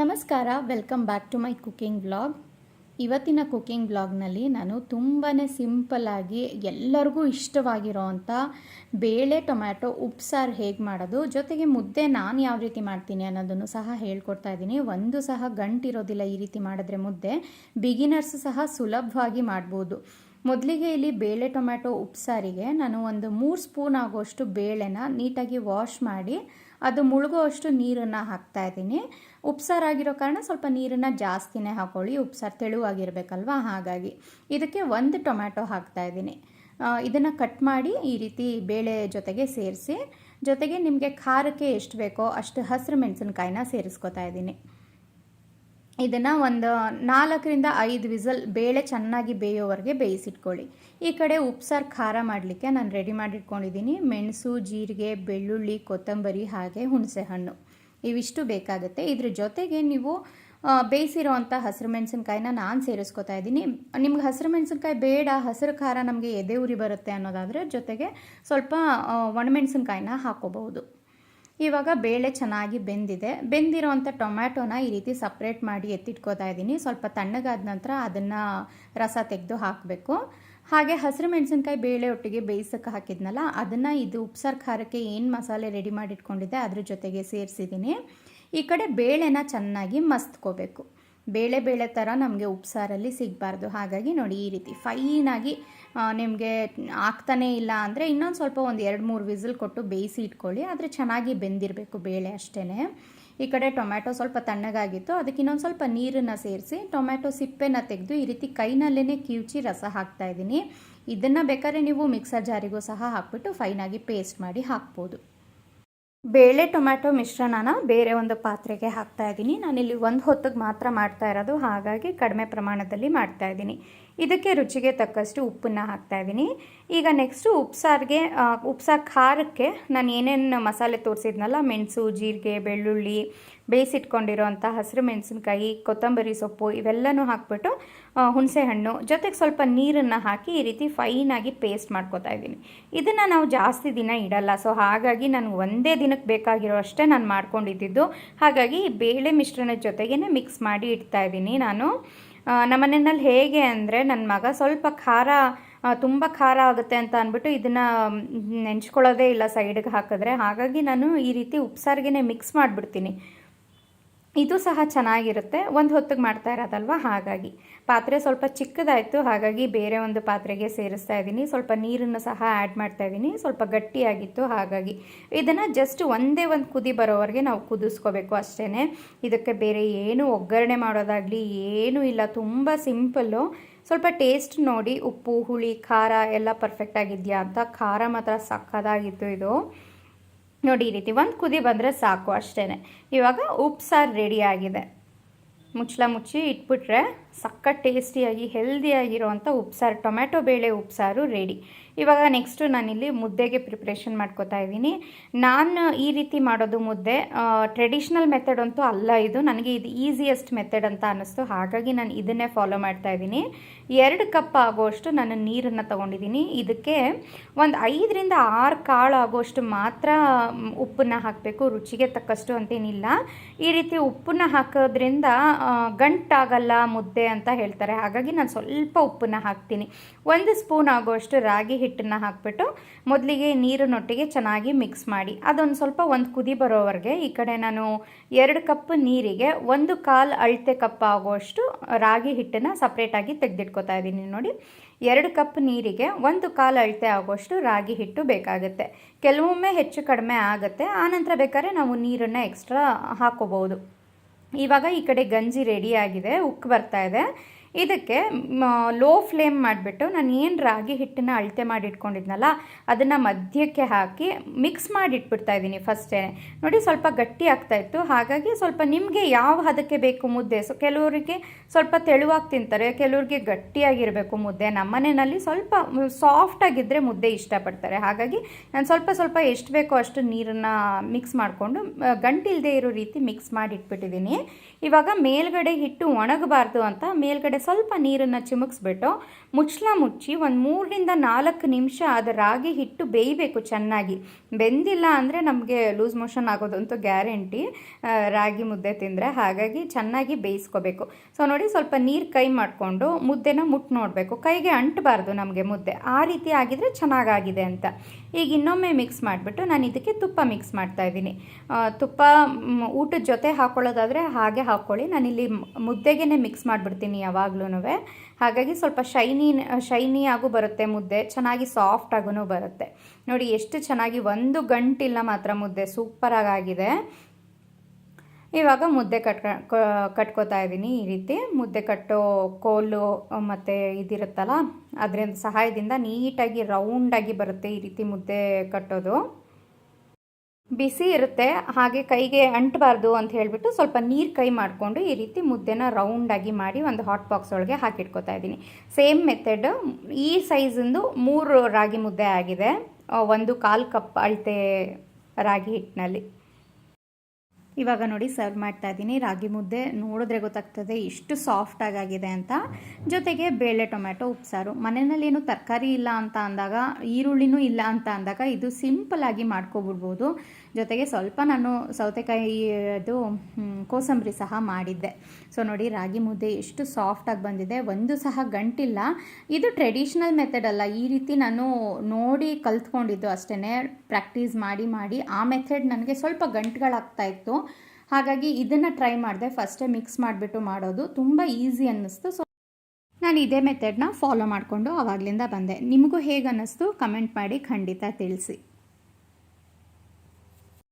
ನಮಸ್ಕಾರ welcome back to my cooking blog ಇವತ್ತಿನ cooking ಬ್ಲಾಗ್ನಲ್ಲಿ ನಾನು ತುಂಬಾ ಸಿಂಪಲ್ಲಾಗಿ ಎಲ್ಲರಿಗೂ ಇಷ್ಟವಾಗಿರೋವಂಥ ಬೇಳೆ, ಟೊಮ್ಯಾಟೊ ಉಪ್ಸಾರು ಹೇಗೆ ಮಾಡೋದು, ಜೊತೆಗೆ ಮುದ್ದೆ ನಾನು ಯಾವ ರೀತಿ ಮಾಡ್ತೀನಿ ಅನ್ನೋದನ್ನು ಸಹ ಹೇಳ್ಕೊಡ್ತಾ ಇದ್ದೀನಿ. ಒಂದು ಸಹ ಗಂಟಿರೋದಿಲ್ಲ ಈ ರೀತಿ ಮಾಡಿದ್ರೆ ಮುದ್ದೆ ಬಿಗಿನರ್ಸ್ ಸಹ ಸುಲಭವಾಗಿ ಮಾಡ್ಬೋದು. ಮೊದಲಿಗೆ ಇಲ್ಲಿ ಬೇಳೆ ಟೊಮ್ಯಾಟೊ ಉಪ್ಸಾರಿಗೆ ನಾನು ಒಂದು ಮೂರು ಸ್ಪೂನ್ ಆಗುವಷ್ಟು ಬೇಳೆನ ನೀಟಾಗಿ ವಾಶ್ ಮಾಡಿ ಅದು ಮುಳುಗುವಷ್ಟು ನೀರನ್ನು ಹಾಕ್ತಾ ಇದ್ದೀನಿ. ಉಪ್ಸಾರಾಗಿರೋ ಕಾರಣ ಸ್ವಲ್ಪ ನೀರನ್ನು ಜಾಸ್ತಿನೇ ಹಾಕೊಳ್ಳಿ. ಉಪ್ಸಾರು ತೆಳುವಾಗಿರಬೇಕಲ್ವಾ? ಹಾಗಾಗಿ ಇದಕ್ಕೆ ಒಂದು ಟೊಮ್ಯಾಟೊ ಹಾಕ್ತಾ ಇದ್ದೀನಿ. ಇದನ್ನು ಕಟ್ ಮಾಡಿ ಈ ರೀತಿ ಬೇಳೆ ಜೊತೆಗೆ ಸೇರಿಸಿ, ಜೊತೆಗೆ ನಿಮಗೆ ಖಾರಕ್ಕೆ ಎಷ್ಟು ಬೇಕೋ ಅಷ್ಟು ಹಸಿರು ಮೆಣಸಿನ್ಕಾಯಿನ ಸೇರಿಸ್ಕೊತಾ ಇದ್ದೀನಿ. ಇದನ್ನು ಒಂದು ನಾಲ್ಕರಿಂದ ಐದು ವಿಸಲ್ ಬೇಳೆ ಚೆನ್ನಾಗಿ ಬೇಯೋವರೆಗೆ ಬೇಯಿಸಿಟ್ಕೊಳ್ಳಿ. ಈ ಕಡೆ ಉಪ್ಸಾರು ಖಾರ ಮಾಡಲಿಕ್ಕೆ ನಾನು ರೆಡಿ ಮಾಡಿಟ್ಕೊಂಡಿದ್ದೀನಿ. ಮೆಣಸು, ಜೀರಿಗೆ, ಬೆಳ್ಳುಳ್ಳಿ, ಕೊತ್ತಂಬರಿ ಹಾಗೆ ಹುಣಸೆಹಣ್ಣು ಇವಿಷ್ಟು ಬೇಕಾಗುತ್ತೆ. ಇದ್ರ ಜೊತೆಗೆ ನೀವು ಬೇಯಿಸಿರೋ ಅಂಥ ಹಸಿರು ಮೆಣಸಿನ್ಕಾಯಿನ ನಾನು ಸೇರಿಸ್ಕೊತಾ ಇದ್ದೀನಿ. ನಿಮ್ಗೆ ಹಸಿರು ಮೆಣಸಿನ್ಕಾಯಿ ಬೇಡ, ಹಸಿರು ಖಾರ ನಮಗೆ ಎದೆ ಉರಿ ಬರುತ್ತೆ ಅನ್ನೋದಾದರೆ ಜೊತೆಗೆ ಸ್ವಲ್ಪ ಒಣಮೆಣಸಿನ್ಕಾಯಿನ ಹಾಕೋಬಹುದು ಇವಾಗ ಬೇಳೆ ಚೆನ್ನಾಗಿ ಬೆಂದಿದೆ. ಬೆಂದಿರೋವಂಥ ಟೊಮ್ಯಾಟೊನ ಈ ರೀತಿ ಸಪ್ರೇಟ್ ಮಾಡಿ ಎತ್ತಿಟ್ಕೋತಾ ಇದ್ದೀನಿ. ಸ್ವಲ್ಪ ತಣ್ಣಗಾದ ನಂತರ ಅದನ್ನು ರಸ ತೆಗೆದು ಹಾಕಬೇಕು. ಹಾಗೆ ಹಸಿರು ಮೆಣಸಿನ್ಕಾಯಿ ಬೇಳೆ ಒಟ್ಟಿಗೆ ಬೇಯಿಸಕ್ಕೆ ಹಾಕಿದ್ನಲ್ಲ, ಅದನ್ನು ಇದು ಉಪ್ಸಾರು ಖಾರಕ್ಕೆ ಏನು ಮಸಾಲೆ ರೆಡಿ ಮಾಡಿಟ್ಕೊಂಡಿದ್ದೆ ಅದ್ರ ಜೊತೆಗೆ ಸೇರಿಸಿದ್ದೀನಿ. ಈ ಕಡೆ ಬೇಳೆನ ಚೆನ್ನಾಗಿ ಮಸ್ತ್ಕೋಬೇಕು. ಬೇಳೆ ಬೇಳೆ ಥರ ನಮಗೆ ಉಪ್ಸಾರಲ್ಲಿ ಸಿಗಬಾರ್ದು. ಹಾಗಾಗಿ ನೋಡಿ ಈ ರೀತಿ ಫೈನಾಗಿ ನಿಮಗೆ ಆಗ್ತಾನೇ ಇಲ್ಲ ಅಂದರೆ ಇನ್ನೊಂದು ಸ್ವಲ್ಪ ಒಂದು ಎರಡು ಮೂರು ವಿಸಿಲ್ ಕೊಟ್ಟು ಬೇಯಿಸಿ ಇಟ್ಕೊಳ್ಳಿ. ಆದರೆ ಚೆನ್ನಾಗಿ ಬೆಂದಿರಬೇಕು ಬೇಳೆ ಅಷ್ಟೇ ಈ ಕಡೆ ಟೊಮ್ಯಾಟೊ ಸ್ವಲ್ಪ ತಣ್ಣಗಾಗಿತ್ತು. ಅದಕ್ಕೆ ಇನ್ನೊಂದು ಸ್ವಲ್ಪ ನೀರನ್ನು ಸೇರಿಸಿ ಟೊಮ್ಯಾಟೊ ಸಿಪ್ಪೆನ ತೆಗೆದು ಈ ರೀತಿ ಕೈನಲ್ಲೇ ಕಿವುಚಿ ರಸ ಹಾಕ್ತಾ ಇದ್ದೀನಿ. ಇದನ್ನು ಬೇಕಾದ್ರೆ ನೀವು ಮಿಕ್ಸರ್ ಜಾರಿಗೂ ಸಹ ಹಾಕ್ಬಿಟ್ಟು ಫೈನಾಗಿ ಪೇಸ್ಟ್ ಮಾಡಿ ಹಾಕ್ಬೋದು. ಬೇಳೆ ಟೊಮ್ಯಾಟೊ ಮಿಶ್ರಣನ ಬೇರೆ ಒಂದು ಪಾತ್ರೆಗೆ ಹಾಕ್ತಾ ಇದ್ದೀನಿ. ನಾನಿಲ್ಲಿ ಒಂದು ಹೊತ್ತಿಗೆ ಮಾತ್ರ ಮಾಡ್ತಾ ಇರೋದು. ಹಾಗಾಗಿ ಕಡಿಮೆ ಪ್ರಮಾಣದಲ್ಲಿ ಮಾಡ್ತಾ ಇದ್ದೀನಿ. ಇದಕ್ಕೆ ರುಚಿಗೆ ತಕ್ಕಷ್ಟು ಉಪ್ಪನ್ನು ಹಾಕ್ತಾ ಇದ್ದೀನಿ. ಈಗ ನೆಕ್ಸ್ಟು ಉಪ್ಸಾರಿಗೆ ಉಪ್ಸಾರು ಖಾರಕ್ಕೆ ನಾನು ಏನೇನು ಮಸಾಲೆ ತೋರಿಸಿದ್ನಲ್ಲ, ಮೆಣಸು, ಜೀರಿಗೆ, ಬೆಳ್ಳುಳ್ಳಿ ಬೇಯಿಸಿಟ್ಕೊಂಡಿರೋಂಥ ಹಸಿರು ಮೆಣಸಿನ್ಕಾಯಿ, ಕೊತ್ತಂಬರಿ ಸೊಪ್ಪು ಇವೆಲ್ಲನೂ ಹಾಕ್ಬಿಟ್ಟು ಹುಣಸೆಹಣ್ಣು ಜೊತೆಗೆ ಸ್ವಲ್ಪ ನೀರನ್ನು ಹಾಕಿ ಈ ರೀತಿ ಫೈನಾಗಿ ಪೇಸ್ಟ್ ಮಾಡ್ಕೋತಾ ಇದ್ದೀನಿ. ಇದನ್ನು ನಾವು ಜಾಸ್ತಿ ದಿನ ಇಡಲ್ಲ ಸೊ ಹಾಗಾಗಿ ನಾನು ಒಂದೇ ದಿನಕ್ಕೆ ಬೇಕಾಗಿರೋ ಅಷ್ಟೇ ನಾನು ಮಾಡ್ಕೊಂಡಿದ್ದಿದ್ದು. ಹಾಗಾಗಿ ಬೇಳೆ ಮಿಶ್ರಣದ ಜೊತೆಗೇ ಮಿಕ್ಸ್ ಮಾಡಿ ಇಡ್ತಾ ಇದ್ದೀನಿ ನಾನು. ನಮ್ಮನೆಯಲ್ಲಿ ಹೇಗೆ ಅಂದರೆ ನನ್ನ ಮಗ ಸ್ವಲ್ಪ ಖಾರ ತುಂಬ ಖಾರ ಆಗುತ್ತೆ ಅಂತ ಅಂದ್ಬಿಟ್ಟು ಇದನ್ನು ನೆಂಚ್ಕೊಳ್ಳೋದೇ ಇಲ್ಲ ಸೈಡ್ಗೆ ಹಾಕಿದ್ರೆ. ಹಾಗಾಗಿ ನಾನು ಈ ರೀತಿ ಉಪ್ಸಾರಿಗೆ ಮಿಕ್ಸ್ ಮಾಡಿಬಿಡ್ತೀನಿ. ಇದು ಸಹ ಚೆನ್ನಾಗಿರುತ್ತೆ. ಒಂದು ಹೊತ್ತಿಗೆ ಮಾಡ್ತಾ ಇರೋದಲ್ವ? ಹಾಗಾಗಿ. ಪಾತ್ರೆ ಸ್ವಲ್ಪ ಚಿಕ್ಕದಾಯಿತು. ಹಾಗಾಗಿ ಬೇರೆ ಒಂದು ಪಾತ್ರೆಗೆ ಸೇರಿಸ್ತಾ ಇದ್ದೀನಿ. ಸ್ವಲ್ಪ ನೀರನ್ನು ಸಹ ಆ್ಯಡ್ ಮಾಡ್ತಾ ಇದ್ದೀನಿ. ಸ್ವಲ್ಪ ಗಟ್ಟಿಯಾಗಿತ್ತು. ಹಾಗಾಗಿ ಇದನ್ನು ಜಸ್ಟ್ ಒಂದೇ ಒಂದು ಕುದಿ ಬರೋವರೆಗೆ ನಾವು ಕುದಿಸ್ಕೋಬೇಕು ಅಷ್ಟೇ ಇದಕ್ಕೆ ಬೇರೆ ಏನು ಒಗ್ಗರಣೆ ಮಾಡೋದಾಗಲಿ ಏನೂ ಇಲ್ಲ. ತುಂಬ ಸಿಂಪಲ್ಲು. ಸ್ವಲ್ಪ ಟೇಸ್ಟ್ ನೋಡಿ. ಉಪ್ಪು, ಹುಳಿ, ಖಾರ ಎಲ್ಲ ಪರ್ಫೆಕ್ಟಾಗಿದೆಯಾ ಅಂತ. ಖಾರ ಮಾತ್ರ ಸಕ್ಕದಾಗಿತ್ತು ಇದು. ನೋಡಿ, ಈ ರೀತಿ ಒಂದು ಕುದಿ ಬಂದರೆ ಸಾಕು ಅಷ್ಟೇ ಇವಾಗ ಉಪ್ಸಾರು ರೆಡಿ ಆಗಿದೆ. ಮುಚ್ಚಳ ಮುಚ್ಚಿ ಇಟ್ಬಿಟ್ರೆ ಸಕ್ಕ ಟೇಸ್ಟಿಯಾಗಿ, ಹೆಲ್ದಿಯಾಗಿರುವಂಥ ಉಪ್ಸಾರು, ಟೊಮ್ಯಾಟೊ ಬೇಳೆ ಉಪ್ಸಾರು ರೆಡಿ ಇವಾಗ ನೆಕ್ಸ್ಟು ನಾನಿಲ್ಲಿ ಮುದ್ದೆಗೆ ಪ್ರಿಪ್ರೇಷನ್ ಮಾಡ್ಕೋತಾ ಇದ್ದೀನಿ. ನಾನು ಈ ರೀತಿ ಮಾಡೋದು ಮುದ್ದೆ ಟ್ರೆಡಿಷ್ನಲ್ ಮೆಥಡ್ ಅಂತೂ ಅಲ್ಲ ಇದು. ನನಗೆ ಇದು ಈಸಿಯೆಸ್ಟ್ ಮೆಥಡ್ ಅಂತ ಅನ್ನಿಸ್ತು. ಹಾಗಾಗಿ ನಾನು ಇದನ್ನೇ ಫಾಲೋ ಮಾಡ್ತಾ ಇದ್ದೀನಿ. ಎರಡು ಕಪ್ ಆಗೋಷ್ಟು ನಾನು ನೀರನ್ನು ತೊಗೊಂಡಿದ್ದೀನಿ. ಇದಕ್ಕೆ ಒಂದು ಐದರಿಂದ ಆರು ಕಾಳು ಆಗೋಷ್ಟು ಮಾತ್ರ ಉಪ್ಪನ್ನು ಹಾಕಬೇಕು. ರುಚಿಗೆ ತಕ್ಕಷ್ಟು ಅಂತೇನಿಲ್ಲ. ಈ ರೀತಿ ಉಪ್ಪನ್ನು ಹಾಕೋದ್ರಿಂದ ಗಂಟಾಗಲ್ಲ ಮುದ್ದೆ ಅಂತ ಹೇಳ್ತಾರೆ. ಹಾಗಾಗಿ ನಾನು ಸ್ವಲ್ಪ ಉಪ್ಪನ್ನು ಹಾಕ್ತೀನಿ. ಒಂದು ಸ್ಪೂನ್ ಆಗೋಷ್ಟು ರಾಗಿ ಹಿಟ್ಟನ್ನು ಹಾಕ್ಬಿಟ್ಟು ಮೊದಲಿಗೆ ನೀರಿನೊಟ್ಟಿಗೆ ಚೆನ್ನಾಗಿ ಮಿಕ್ಸ್ ಮಾಡಿ. ಅದೊಂದು ಸ್ವಲ್ಪ ಒಂದು ಕುದಿ ಬರೋವರೆಗೆ ಈ ಕಡೆ ನಾನು ಎರಡು ಕಪ್ ನೀರಿಗೆ ಒಂದು ಕಾಲು ಅಳತೆ ಕಪ್ ಆಗೋಷ್ಟು ರಾಗಿ ಹಿಟ್ಟನ್ನು ಸಪ್ರೇಟಾಗಿ ತೆಗೆದಿಟ್ಕೋತಾ ಇದ್ದೀನಿ ನೋಡಿ. ಎರಡು ಕಪ್ ನೀರಿಗೆ ಒಂದು ಕಾಲು ಅಳತೆ ಆಗೋಷ್ಟು ರಾಗಿ ಹಿಟ್ಟು ಬೇಕಾಗುತ್ತೆ. ಕೆಲವೊಮ್ಮೆ ಹೆಚ್ಚು ಕಡಿಮೆ ಆಗುತ್ತೆ. ಆನಂತರ ಬೇಕಾದ್ರೆ ನಾವು ನೀರನ್ನು ಎಕ್ಸ್ಟ್ರಾ ಹಾಕೋಬಹುದು. ಇವಾಗ ಈ ಕಡೆ ಗಂಜಿ ರೆಡಿ ಆಗಿದೆ ಉಕ್ಕು ಬರ್ತಾ ಇದೆ. ಇದಕ್ಕೆ ಲೋ ಫ್ಲೇಮ್ ಮಾಡಿಬಿಟ್ಟು ನಾನು ಏನು ರಾಗಿ ಹಿಟ್ಟನ್ನ ಅಳತೆ ಮಾಡಿ ಇಟ್ಕೊಂಡಿದ್ನಲ್ಲ ಅದನ್ನು ಮಧ್ಯಕ್ಕೆ ಹಾಕಿ ಮಿಕ್ಸ್ ಮಾಡಿ ಇಟ್ಬಿಡ್ತಾ ಇದ್ದೀನಿ ಫಸ್ಟೇ ನೋಡಿ ಸ್ವಲ್ಪ ಗಟ್ಟಿ ಆಗ್ತಾ ಇತ್ತು, ಹಾಗಾಗಿ ಸ್ವಲ್ಪ ನಿಮಗೆ ಯಾವ ಹದಕ್ಕೆ ಬೇಕು ಮುದ್ದೆ? ಸೊ, ಕೆಲವರಿಗೆ ಸ್ವಲ್ಪ ತೆಳುವಾಗಿ ತಿಂತಾರೆ, ಕೆಲವ್ರಿಗೆ ಗಟ್ಟಿಯಾಗಿರಬೇಕು ಮುದ್ದೆ. ನಮ್ಮನೆಯಲ್ಲಿ ಸ್ವಲ್ಪ ಸಾಫ್ಟಾಗಿದ್ದರೆ ಮುದ್ದೆ ಇಷ್ಟಪಡ್ತಾರೆ. ಹಾಗಾಗಿ ನಾನು ಸ್ವಲ್ಪ ಸ್ವಲ್ಪ ಎಷ್ಟು ಬೇಕೋ ಅಷ್ಟು ನೀರನ್ನು ಮಿಕ್ಸ್ ಮಾಡಿಕೊಂಡು ಗಂಟಿಲ್ಲದೆ ಇರೋ ರೀತಿ ಮಿಕ್ಸ್ ಮಾಡಿ ಇಟ್ಬಿಟ್ಟಿದ್ದೀನಿ ಇವಾಗ ಮೇಲ್ಗಡೆ ಹಿಟ್ಟು ಒಣಗಬಾರ್ದು ಅಂತ ಮೇಲ್ಗಡೆ ಸ್ವಲ್ಪ ನೀರನ್ನು ಚಿಮುಕ್ಸ್ಬಿಟ್ಟು ಮುಚ್ಚಳ ಮುಚ್ಚಿ ಒಂದು ಮೂರರಿಂದ ನಾಲ್ಕು ನಿಮಿಷ ಅದು ರಾಗಿ ಹಿಟ್ಟು ಬೇಯಬೇಕು ಚೆನ್ನಾಗಿ. ಬೆಂದಿಲ್ಲ ಅಂದರೆ ನಮಗೆ ಲೂಸ್ ಮೋಷನ್ ಆಗೋದಂತೂ ಗ್ಯಾರಂಟಿ ರಾಗಿ ಮುದ್ದೆ ತಿಂದರೆ. ಹಾಗಾಗಿ ಚೆನ್ನಾಗಿ ಬೇಯಿಸ್ಕೋಬೇಕು. ಸೊ ನೋಡಿ ಸ್ವಲ್ಪ ನೀರು ಕೈ ಮಾಡಿಕೊಂಡು ಮುದ್ದೆನ ಮುಟ್ಟು ನೋಡಬೇಕು. ಕೈಗೆ ಅಂಟಬಾರ್ದು ನಮಗೆ ಮುದ್ದೆ. ಆ ರೀತಿ ಆಗಿದ್ರೆ ಚೆನ್ನಾಗಾಗಿದೆ ಅಂತ. ಈಗ ಇನ್ನೊಮ್ಮೆ ಮಿಕ್ಸ್ ಮಾಡಿಬಿಟ್ಟು ನಾನು ಇದಕ್ಕೆ ತುಪ್ಪ ಮಿಕ್ಸ್ ಮಾಡ್ತಾ ಇದ್ದೀನಿ. ತುಪ್ಪ ಊಟದ ಜೊತೆ ಹಾಕ್ಕೊಳ್ಳೋದಾದರೆ ಹಾಗೆ ಹಾಕ್ಕೊಳ್ಳಿ ನಾನಿಲ್ಲಿ ಮುದ್ದೆಗೆ ಮಿಕ್ಸ್ ಮಾಡಿಬಿಡ್ತೀನಿ ಯಾವಾಗ್ಲೂ ಹಾಗಾಗಿ ಸ್ವಲ್ಪ ಶೈನಿ ಶೈನಿ ಆಗು ಬರುತ್ತೆ ಮುದ್ದೆ. ಚೆನ್ನಾಗಿ ಸಾಫ್ಟ್ ಆಗೂ ಬರುತ್ತೆ. ನೋಡಿ, ಎಷ್ಟು ಚೆನ್ನಾಗಿ ಒಂದು ಗಂಟಿಲ್ಲ ಮಾತ್ರ ಮುದ್ದೆ. ಸೂಪರಾಗಿ ಆಗಿದೆ ಇವಾಗ ಮುದ್ದೆ ಕಟ್ಕ ಕಟ್ಕೋತಾ ಇದ್ದೀನಿ ಈ ರೀತಿ. ಮುದ್ದೆ ಕಟ್ಟೋ ಕೋಲು ಮತ್ತು ಇದಿರುತ್ತಲ್ಲ, ಅದರಿಂದ ಸಹಾಯದಿಂದ ನೀಟಾಗಿ ರೌಂಡಾಗಿ ಬರುತ್ತೆ ಈ ರೀತಿ ಮುದ್ದೆ ಕಟ್ಟೋದು. ಬಿಸಿ ಇರುತ್ತೆ, ಹಾಗೆ ಕೈಗೆ ಅಂಟಬಾರ್ದು ಅಂತ ಹೇಳಿಬಿಟ್ಟು ಸ್ವಲ್ಪ ನೀರು ಕೈ ಮಾಡಿಕೊಂಡು ಈ ರೀತಿ ಮುದ್ದೆನ ರೌಂಡಾಗಿ ಮಾಡಿ ಒಂದು ಹಾಟ್ ಬಾಕ್ಸ್ ಒಳಗೆ ಹಾಕಿಟ್ಕೋತಾ ಇದ್ದೀನಿ. ಸೇಮ್ ಮೆಥಡ್ ಈ ಸೈಜಿಂದು ಮೂರು ರಾಗಿ ಮುದ್ದೆ ಆಗಿದೆ. ಒಂದು ಕಾಲು ಕಪ್ ಅಳತೆ ರಾಗಿ ಹಿಟ್ಟಿನಲ್ಲಿ. ಇವಾಗ ನೋಡಿ ಸರ್ವ್ ಮಾಡ್ತಾ ಇದ್ದೀನಿ. ರಾಗಿ ಮುದ್ದೆ ನೋಡಿದ್ರೆ ಗೊತ್ತಾಗ್ತದೆ ಎಷ್ಟು ಸಾಫ್ಟಾಗಿ ಆಗಿದೆ ಅಂತ. ಜೊತೆಗೆ ಬೇಳೆ ಟೊಮ್ಯಾಟೊ, ಉಪ್ಸಾರು. ಮನೆಯಲ್ಲಿ ಏನು ತರಕಾರಿ ಇಲ್ಲ ಅಂತ ಅಂದಾಗ, ಈರುಳ್ಳಿನೂ ಇಲ್ಲ ಅಂತ ಅಂದಾಗ ಇದು ಸಿಂಪಲ್ ಆಗಿ ಮಾಡ್ಕೊಬಿಡ್ಬೋದು. ಜೊತೆಗೆ ಸ್ವಲ್ಪ ನಾನು ಸೌತೆಕಾಯಿ ಅದು ಕೋಸಂಬರಿ ಸಹ ಮಾಡಿದ್ದೆ. ಸೊ ನೋಡಿ, ರಾಗಿ ಮುದ್ದೆ ಎಷ್ಟು ಸಾಫ್ಟಾಗಿ ಬಂದಿದೆ. ಒಂದು ಸಹ ಗಂಟಿಲ್ಲ. ಇದು ಟ್ರೆಡಿಷ್ನಲ್ ಮೆಥಡ್ ಅಲ್ಲ. ಈ ರೀತಿ ನಾನು ನೋಡಿ ಕಲ್ತ್ಕೊಂಡಿದ್ದು ಅಷ್ಟೇ ಪ್ರಾಕ್ಟೀಸ್ ಮಾಡಿ ಮಾಡಿ. ಆ ಮೆಥಡ್ ನನಗೆ ಸ್ವಲ್ಪ ಗಂಟುಗಳಾಗ್ತಾ ಇತ್ತು. ಹಾಗಾಗಿ ಇದನ್ನು ಟ್ರೈ ಮಾಡಿದೆ. ಫಸ್ಟೇ ಮಿಕ್ಸ್ ಮಾಡಿಬಿಟ್ಟು ಮಾಡೋದು ತುಂಬ ಈಸಿ ಅನ್ನಿಸ್ತು. ಸೊ ನಾನು ಇದೇ ಮೆಥಡ್ನ ಫಾಲೋ ಮಾಡಿಕೊಂಡು ಆವಾಗಲಿಂದ ಬಂದೆ. ನಿಮಗೂ ಹೇಗೆ ಅನ್ನಿಸ್ತು? ಕಮೆಂಟ್ ಮಾಡಿ ಖಂಡಿತ ತಿಳಿಸಿ.